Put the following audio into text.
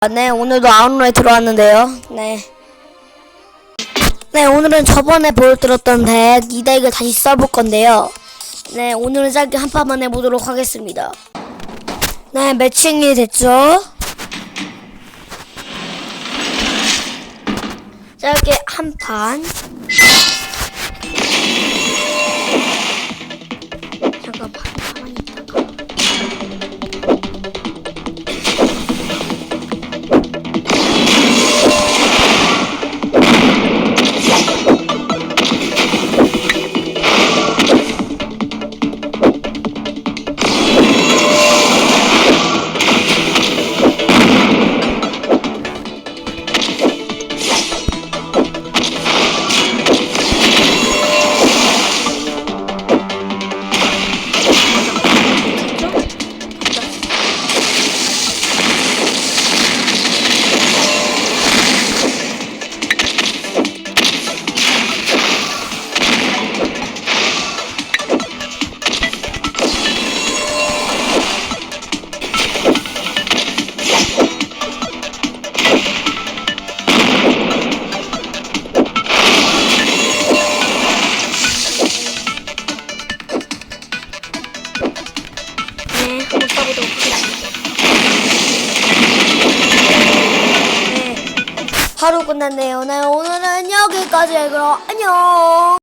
아, 네, 오늘도 아웃로에 들어왔는데요. 네. 네, 오늘은 저번에 보여드렸던 덱 2덱을 다시 써볼 건데요. 네, 오늘은 짧게 한 판만 해보도록 하겠습니다. 네, 매칭이 됐죠? 짧게 한 판. 잠깐만, 써보도록 하겠습니다. 네, 하루 끝났네요. 네, 오늘은 여기까지 그럼 안녕.